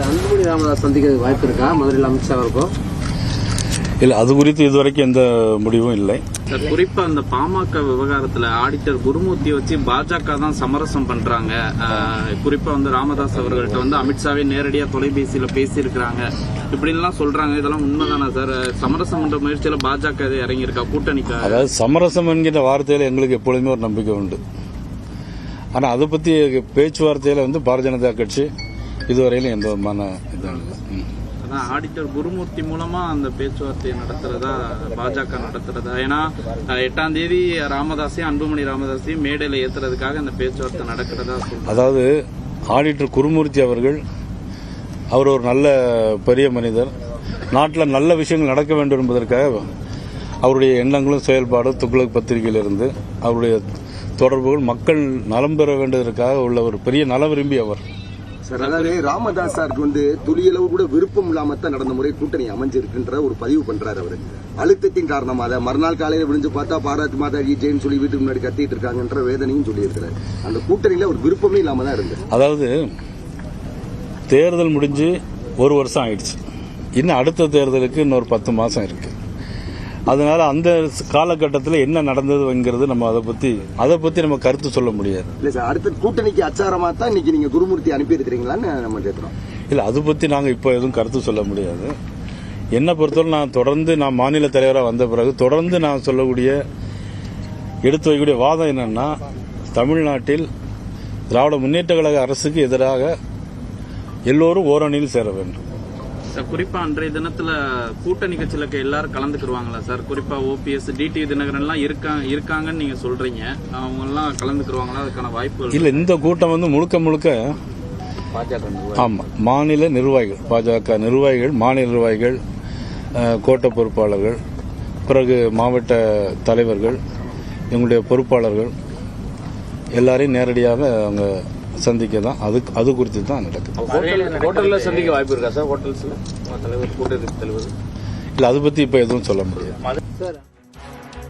ராமதாஸ் சந்திக்க வாய்ப்பு இருக்கா? மதுரையில் அமித்ஷா இருக்கும் இல்லை அது குறித்து இதுவரைக்கும் எந்த முடிவும் இல்லை. சார் குறிப்பா அந்த பாமக விவகாரத்துல ஆடிட்டர் குருமூர்த்தி வச்சு பாஜக தான் சமரசம் பண்றாங்க. ஆஹ் குறிப்பா வந்து ராமதாஸ் அவர்கள்ட்ட வந்து அமித்ஷாவே நேரடியா தொலைபேசியில பேசியிருக்கிறாங்க. இப்படின்லாம் சொல்றாங்க. இதெல்லாம் உண்மைதானா சார்? சமரசம் பண்ற முயற்சியில பாஜக இது இறங்கியிருக்கா? கூட்டணிக்கா? அதாவது சமரசம் என்கிற வார்த்தையில் எங்களுக்கு எப்பொழுதுமே ஒரு நம்பிக்கை உண்டு. ஆனால் அதை பற்றி பேச்சுவார்த்தையில் வந்து பாரதிய ஜனதா கட்சி இதுவரையிலும் எந்த விதமான இதுவும் இல்லை. அதான் ஆடிட்டர் குருமூர்த்தி மூலமா அந்த பேச்சுவார்த்தையை நடத்துறதா பாஜக நடத்துறதா? ஏன்னா எட்டாம் தேதி ராமதாஸையும் அன்புமணி ராமதாஸையும் மேடையில ஏத்துறதுக்காக அந்த பேச்சுவார்த்தை நடக்கிறதா அதாவது ஆடிட்டர் குருமூர்த்தி அவர்கள் அவர் ஒரு நல்ல பெரிய மனிதர். நாட்டில் நல்ல விஷயங்கள் நடக்க வேண்டும் என்பதற்காக அவருடைய எண்ணங்களும் செயல்பாடும் துக்ளக் பத்திரிகையிலிருந்து அவருடைய தொடர்புகள் மக்கள் நலம் பெற வேண்டியதற்காக உள்ள ஒரு பெரிய நல விரும்பி அவர். சார் அதாவது ராமதாசாருக்கு வந்து துளியளவு கூட விருப்பம் இல்லாம தான் நடந்த முறை கூட்டணி அமைஞ்சிருக்குன்ற ஒரு பதிவு பண்றாரு அவரு. அழுத்தத்தின் காரணமாக மறுநாள் காலையில விழுந்து பார்த்தா பாராட்டு மாதாஜி ஜெயின் சொல்லி வீட்டுக்கு முன்னாடி கத்திட்டு இருக்காங்கன்ற வேதனையும் சொல்லியிருக்கிறார். அந்த கூட்டணியில ஒரு விருப்பமே இல்லாம தான் இருந்தது. அதாவது தேர்தல் முடிஞ்சு ஒரு வருஷம் ஆயிடுச்சு. இன்னும் அடுத்த தேர்தலுக்கு இன்னொரு பத்து மாசம் இருக்கு. அதனால அந்த காலகட்டத்தில் என்ன நடந்ததுங்கிறது நம்ம அதை பத்தி அதை பத்தி நம்ம கருத்து சொல்ல முடியாது. இல்ல சார் அடுத்த கூட்டணிக்கு அச்சாரமா தான் இன்னைக்கு நீங்க குருமூர்த்தி அனுப்பி இருக்கிறீங்களான்னு நம்ம கேட்கிறோம். இல்லை அது பற்றி நாங்கள் இப்போ எதுவும் கருத்து சொல்ல முடியாது. என்னை பொறுத்தவரை நான் தொடர்ந்து நான் மாநில தலைவராக வந்த பிறகு தொடர்ந்து நான் சொல்லக்கூடிய எடுத்து வைக்கக்கூடிய வாதம் என்னன்னா தமிழ்நாட்டில் திராவிட முன்னேற்ற கழக அரசுக்கு எதிராக எல்லோரும் ஓரணியில் சேர வேண்டும். சார் குறிப்பா அன்றைய தினத்துல கட்சியில இருக்க எல்லாரும் கலந்துக்குருவாங்களா சார்? குறிப்பா ஓபிஎஸ் டிடி தினகரன் எல்லாம் இருக்காங்க இருக்காங்கன்னு நீங்க சொல்றீங்க. அவங்க எல்லாம் கலந்துக்குருவாங்களா? அதுக்கான வாய்ப்புகள் இல்லை இந்த கூட்டம் வந்து முழுக்க முழுக்க பாஜக ஆமாம் மாநில நிர்வாகிகள் பாஜக நிர்வாகிகள் மாநில நிர்வாகிகள் கோட்ட பொறுப்பாளர்கள் பிறகு மாவட்ட தலைவர்கள் எங்களுடைய பொறுப்பாளர்கள் எல்லாரையும் நேரடியாக அவங்க சந்திக்க தான் அது அது குறித்து தான் நடக்குது. ஹோட்டல்ல சந்திக்க வாய்ப்பு இருக்கா சார்? ஹோட்டல்ஸ்ல? தலைவர் கூட்டணி தலைவர். இல்லை அதை பற்றி இப்போ எதுவும் சொல்ல முடியாது. சார்